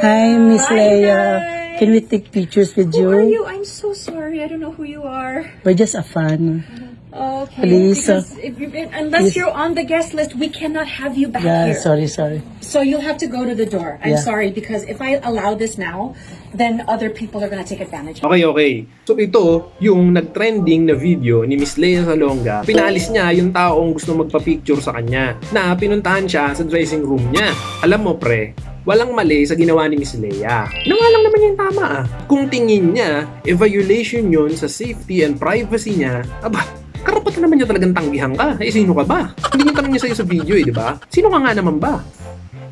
Hi, Miss Leia. Can we take pictures with Who are you? you? I'm so sorry. I don't know who you are. We're just a fan. Okay. Please, uh, Because if you, unless please. you're on the guest list, we cannot have you back Yeah, here. sorry, sorry. So you'll have to go to the door. I'm Yeah. sorry because if I allow this now, then other people are gonna take advantage of. Okay, okay. So ito, yung nag-trending na video ni Miss Lea Salonga, pinalis niya yung taong gusto magpa-picture sa kanya na pinuntahan siya sa dressing room niya. Alam mo pre, walang mali sa ginawa ni Miss Lea. Ginawa lang naman niya yung tama ah. Kung tingin niya, e violation yun sa safety and privacy niya, aba, karapatan naman niya talagang tanggihan ka. Eh, sino ka ba? Hindi yung tanong niya sa'yo sa video eh, di ba? Sino ka nga naman ba?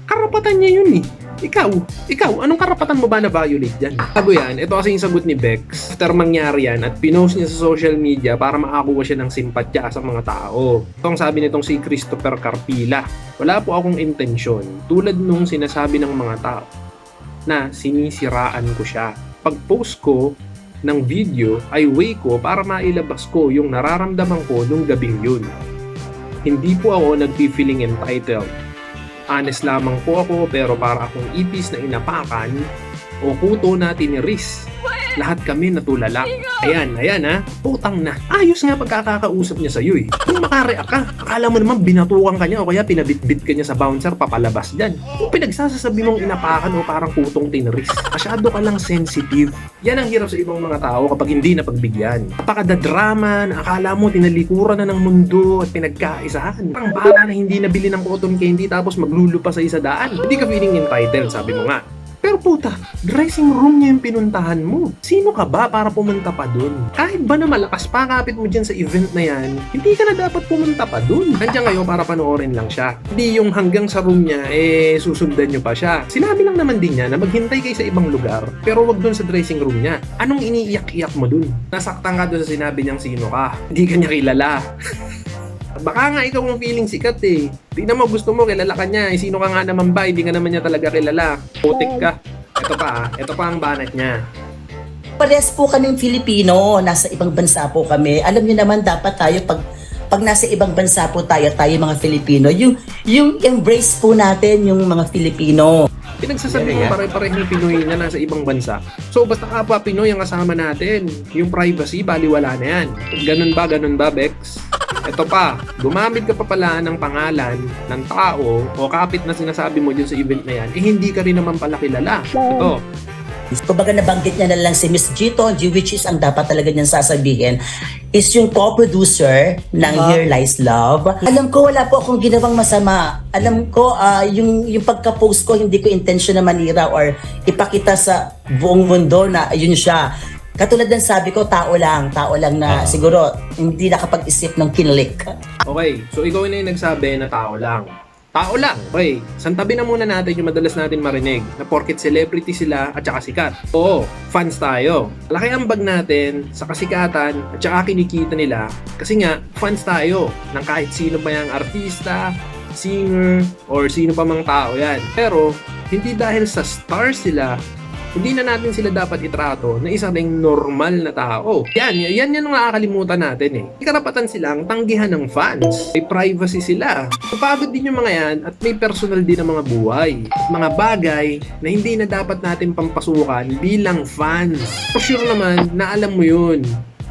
karapatan niya yun eh. Ikaw, ikaw, anong karapatan mo ba na violate dyan? Bago yan, ito kasi yung sagot ni Bex after mangyari yan at pinost niya sa social media para makakuha siya ng simpatya sa mga tao. Ito ang sabi nitong si Christopher Carpila. Wala po akong intensyon, tulad nung sinasabi ng mga tao, na sinisiraan ko siya. Pag-post ko ng video ay way ko para mailabas ko yung nararamdaman ko nung gabing yun. Hindi po ako nag-feeling entitled honest lamang po ako pero para akong ipis na inapakan o kuto na tiniris. Lahat kami natulala. Ayan, ayan ha. Putang na. Ayos nga pagkakakausap niya sa'yo eh. Kung makareact ka, akala mo naman binatukan ka niya o kaya pinabitbit ka niya sa bouncer papalabas dyan. Kung pinagsasasabi mong inapakan o parang kutong tiniris, masyado ka lang sensitive. Yan ang hirap sa ibang mga tao kapag hindi napagbigyan. Napakadadrama na akala mo tinalikuran na ng mundo at pinagkaisahan. Parang bata na hindi nabili ng cotton candy tapos maglulupa sa isa daan. Hindi ka feeling entitled, sabi mo nga. Pero puta, dressing room niya yung pinuntahan mo. Sino ka ba para pumunta pa dun? Kahit ba na malakas pa kapit mo dyan sa event na yan, hindi ka na dapat pumunta pa dun. Nandiyan kayo para panoorin lang siya. Hindi yung hanggang sa room niya, eh, susundan nyo pa siya. Sinabi lang naman din niya na maghintay kayo sa ibang lugar, pero wag dun sa dressing room niya. Anong iniiyak-iyak mo dun? Nasaktan ka dun sa sinabi niyang sino ka. Hindi ka niya kilala. Baka nga ikaw ang feeling sikat eh. Tingnan mo, gusto mo, kilala ka niya. Eh, sino ka nga naman ba? Hindi ka naman niya talaga kilala. Putik ka. Ito pa ah. Ito pa ang banat niya. Parehas po kaming Filipino, nasa ibang bansa po kami. Alam niyo naman dapat tayo pag pag nasa ibang bansa po tayo, tayo mga Filipino, yung yung embrace po natin yung mga Filipino. Pinagsasabi mo pare-pareho yung Pinoy na nasa ibang bansa. So basta kapwa Pinoy ang kasama natin. Yung privacy, baliwala na yan. Ganun ba, ganun ba, Bex? Ito pa, gumamit ka pa pala ng pangalan ng tao o kapit na sinasabi mo dyan sa event na yan, eh hindi ka rin naman pala kilala. Ito, Kumbaga nabanggit niya na lang si Miss Gito, G, which is ang dapat talaga niyang sasabihin, is yung co-producer ng Ah. Here Lies Love. Alam ko wala po akong ginawang masama. Alam ko ah, yung, yung pagka-post ko, hindi ko intention na manira or ipakita sa buong mundo na yun siya. Katulad ng sabi ko, tao lang. Tao lang na siguro hindi nakapag-isip ng kinlik. Okay, so ikaw na yung nagsabi na tao lang. Tao lang. Okay, santabi na muna natin yung madalas natin marinig na porket celebrity sila at saka sikat. Oo, fans tayo. Laki ang bag natin sa kasikatan at saka kinikita nila kasi nga fans tayo ng kahit sino pa yung artista, singer, or sino pa mang tao yan. Pero, hindi dahil sa stars sila hindi na natin sila dapat itrato na isa ring normal na tao. Yan, yan yan ang nakakalimutan natin eh. May karapatan silang tanggihan ng fans. May privacy sila. Napagod din yung mga yan at may personal din ang mga buhay. Mga bagay na hindi na dapat natin pampasukan bilang fans. For sure naman na alam mo yun.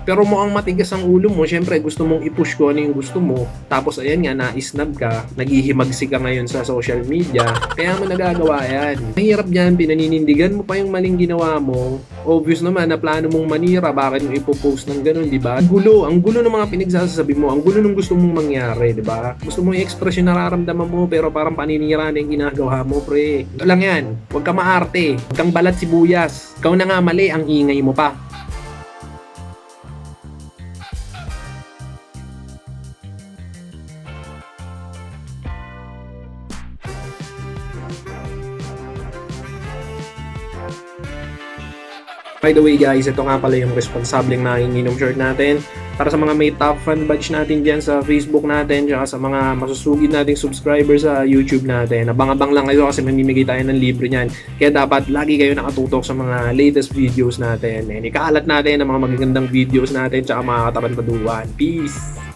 Pero mukhang matigas ang ulo mo, syempre gusto mong i-push ko ano yung gusto mo. Tapos ayan nga, na-snub ka, naghihimagsi ka ngayon sa social media. Kaya mo nagagawa yan. Mahirap yan, pinaninindigan mo pa yung maling ginawa mo. Obvious naman na plano mong manira, bakit mo ipopost ng ganun, di ba? Gulo, ang gulo ng mga pinagsasabi mo, ang gulo ng gusto mong mangyari, di ba? Gusto mo i-express yung nararamdaman mo, pero parang paninira na yung ginagawa mo, pre. Ito lang yan, huwag ka maarte, huwag kang balat sibuyas. Ikaw na nga mali, ang ingay mo pa. By the way guys, ito nga pala yung responsableng nanginginom shirt natin. Para sa mga may top fan badge natin dyan sa Facebook natin, tsaka sa mga masusugid nating subscribers sa YouTube natin. Abang-abang lang kayo kasi mamimigay tayo ng libre niyan. Kaya dapat lagi kayo nakatutok sa mga latest videos natin. And ikaalat natin ang mga magagandang videos natin tsaka mga katapantaduan. Peace!